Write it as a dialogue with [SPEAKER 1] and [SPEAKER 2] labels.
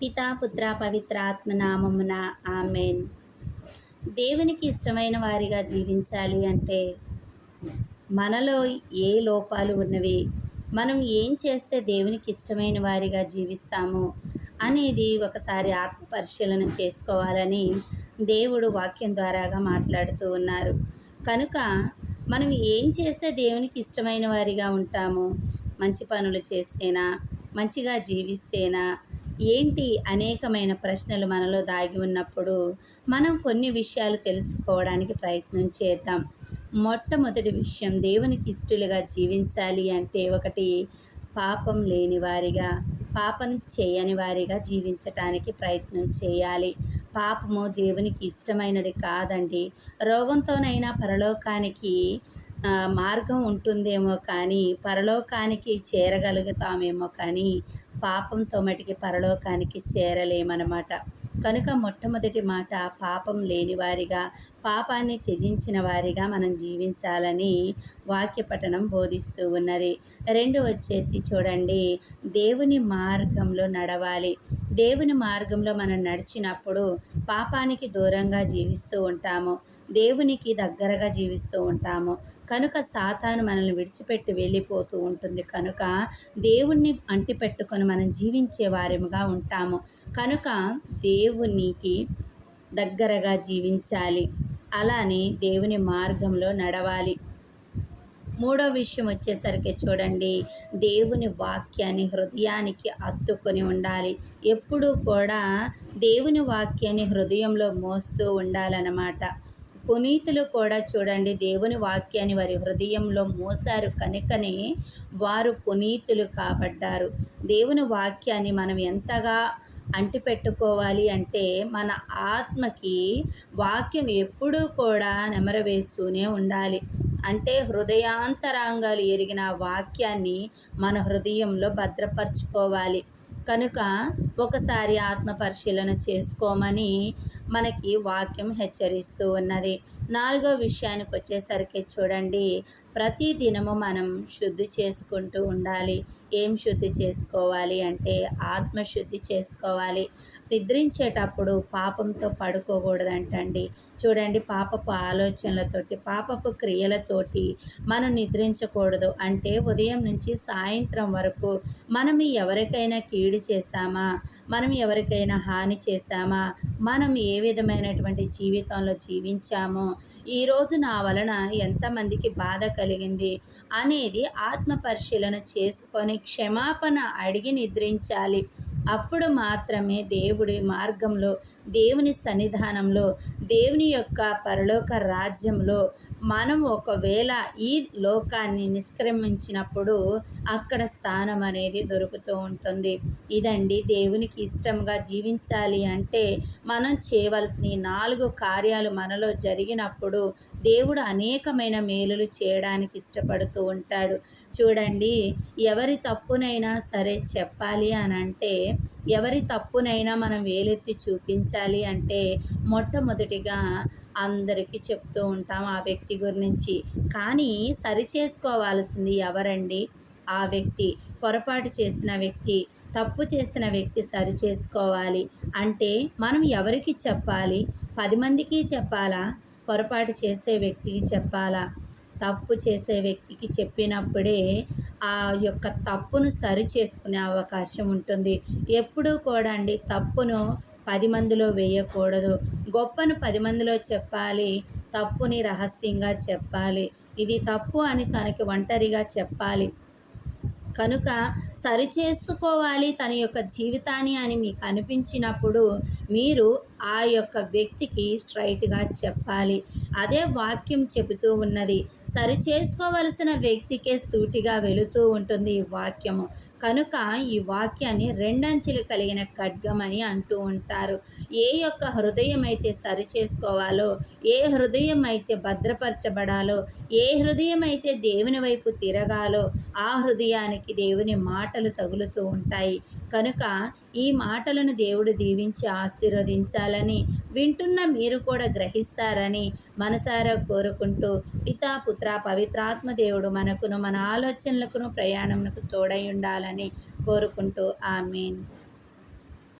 [SPEAKER 1] పితా పుత్ర పవిత్ర ఆత్మనామమున ఆమెన్. దేవునికి ఇష్టమైన వారిగా జీవించాలి అంటే మనలో ఏ లోపాలు ఉన్నవి మనం ఏం చేస్తే దేవునికి ఇష్టమైన వారిగా జీవిస్తాము అనేది ఒకసారి ఆత్మ పరిశీలన చేసుకోవాలని దేవుడు వాక్యం ద్వారాగా మాట్లాడుతూ ఉన్నారు. కనుక మనం ఏం చేస్తే దేవునికి ఇష్టమైన వారిగా ఉంటాము? మంచి పనులు చేస్తేనా? మంచిగా జీవిస్తేనా? ఏంటి అనేకమైన ప్రశ్నలు మనలో దాగి ఉన్నప్పుడు మనం కొన్ని విషయాలు తెలుసుకోవడానికి ప్రయత్నం చేద్దాం. మొట్టమొదటి విషయం దేవునికి ఇష్టలుగా జీవించాలి అంటే ఒకటి పాపం లేని వారిగా పాపం చేయని వారిగా జీవించటానికి ప్రయత్నం చేయాలి. పాపము దేవునికి ఇష్టమైనది కాదండి. రోగంతోనైనా పరలోకానికి మార్గం ఉంటుందేమో కానీ పరలోకానికి చేరగలుగుతామేమో కానీ పాపంతో మటుకి పరలోకానికి చేరలేమన్నమాట. కనుక మొట్టమొదటి మాట పాపం లేని వారిగా పాపాన్ని త్యజించిన వారిగా మనం జీవించాలని వాక్యపఠనం బోధిస్తూ ఉన్నది. రెండు వచ్చేసి చూడండి. దేవుని మార్గంలో నడవాలి. దేవుని మార్గంలో మనం నడిచినప్పుడు పాపానికి దూరంగా జీవిస్తూ ఉంటాము. దేవునికి దగ్గరగా జీవిస్తూ ఉంటాము. కనుక సాతాను మనల్ని విడిచిపెట్టి వెళ్ళిపోతూ ఉంటుంది. కనుక దేవుణ్ణి అంటిపెట్టుకొని మనం జీవించే వారముగా ఉంటాము. కనుక దేవునికి దగ్గరగా జీవించాలి. అలానే దేవుని మార్గంలో నడవాలి. మూడో విషయం వచ్చేసరికి చూడండి. దేవుని వాక్యాన్ని హృదయానికి అత్తుకొని ఉండాలి. ఎప్పుడూ కూడా దేవుని వాక్యాన్ని హృదయంలో మోస్తూ ఉండాలన్నమాట. పునీతులు కూడా చూడండి. దేవుని వాక్యాన్ని వారి హృదయంలో మోసారు కనుకనే వారు పునీతులు కాబడ్డారు. దేవుని వాక్యాన్ని మనం ఎంతగా అంటిపెట్టుకోవాలి అంటే మన ఆత్మకి వాక్యం ఎప్పుడూ కూడా నెమరవేస్తూనే ఉండాలి. అంటే హృదయాంతరాంగాలు ఎరిగిన వాక్యాన్ని మన హృదయంలో భద్రపరచుకోవాలి. కనుక ఒకసారి ఆత్మ పరిశీలన చేసుకోమని మనకి వాక్యం హెచ్చరిస్తూ ఉన్నది. నాలుగో విషయానికి వచ్చేసరికి చూడండి. ప్రతి దినము మనం శుద్ధి చేసుకుంటూ ఉండాలి. ఏం శుద్ధి చేసుకోవాలి అంటే ఆత్మశుద్ధి చేసుకోవాలి. నిద్రించేటప్పుడు పాపంతో పడుకోకూడదంటండి. చూడండి పాపపు ఆలోచనలతోటి పాపపు క్రియలతోటి మనం నిద్రించకూడదు. అంటే ఉదయం నుంచి సాయంత్రం వరకు మనం ఎవరికైనా కీడు చేశామా? మనం ఎవరికైనా హాని చేశామా? మనం ఏ విధమైనటువంటి జీవితంలో జీవించామో? ఈరోజు నా వలన ఎంతమందికి బాధ కలిగింది అనేది ఆత్మ పరిశీలన చేసుకొని క్షమాపణ అడిగి నిద్రించాలి. అప్పుడు మాత్రమే దేవుడి మార్గంలో దేవుని సన్నిధానంలో దేవుని యొక్క పరలోక రాజ్యంలో మనం ఒకవేళ ఈ లోకాన్ని నిష్క్రమించినప్పుడు అక్కడ స్థానం అనేది దొరుకుతూ ఉంటుంది. ఇదండి దేవునికి ఇష్టంగా జీవించాలి అంటే మనం చేయవలసిన నాలుగు కార్యాలు మనలో జరిగినప్పుడు దేవుడు అనేకమైన మేలులు చేయడానికి ఇష్టపడుతూ ఉంటాడు. చూడండి ఎవరి తప్పునైనా సరే చెప్పాలి అని అంటే ఎవరి తప్పునైనా మనం వేలెత్తి చూపించాలి అంటే మొట్టమొదటిగా అందరికీ చెప్తూ ఉంటాం ఆ వ్యక్తి గురించి. కానీ సరి చేసుకోవాల్సింది ఎవరండి? ఆ వ్యక్తి పొరపాటు చేసిన వ్యక్తి తప్పు చేసిన వ్యక్తి సరి చేసుకోవాలి. అంటే మనం ఎవరికి చెప్పాలి? పది మందికి చెప్పాలా? పొరపాటు చేసే వ్యక్తికి చెప్పాలా? తప్పు చేసే వ్యక్తికి చెప్పినప్పుడే ఆ యొక్క తప్పును సరి చేసుకునే అవకాశం ఉంటుంది. ఎప్పుడూ కూడా అండి తప్పును పది మందిలో వేయకూడదు. గొప్పను పది మందిలో చెప్పాలి. తప్పుని రహస్యంగా చెప్పాలి. ఇది తప్పు అని తనకి ఒంటరిగా చెప్పాలి. కనుక సరిచేసుకోవాలి తన యొక్క జీవితాన్ని అని మీకు అనిపించినప్పుడు మీరు ఆ యొక్క వ్యక్తికి స్ట్రైట్గా చెప్పాలి. అదే వాక్యం చెబుతూ ఉన్నది. సరి చేసుకోవలసిన వ్యక్తికే సూటిగా వెళుతూ ఉంటుంది ఈ వాక్యము. కనుక ఈ వాక్యాన్ని రెండంచెలు కలిగిన ఖడ్గమని అంటూ ఉంటారు. ఏ యొక్క హృదయం అయితే సరి చేసుకోవాలో ఏ హృదయం అయితే భద్రపరచబడాలో ఏ హృదయం అయితే దేవుని వైపు తిరగాలో ఆ హృదయానికి దేవుని మాటలు తగులుతూ ఉంటాయి. కనుక ఈ మాటలను దేవుడు దీవించి ఆశీర్వదించాలని వింటున్న మీరు కూడా గ్రహిస్తారని మనసారా కోరుకుంటూ పితా పుత్ర పవిత్రాత్మ దేవుడు మనకును మన ఆలోచనలకును ప్రయాణమునకు తోడై ఉండాలని కోరుకుంటూ ఆమెన్.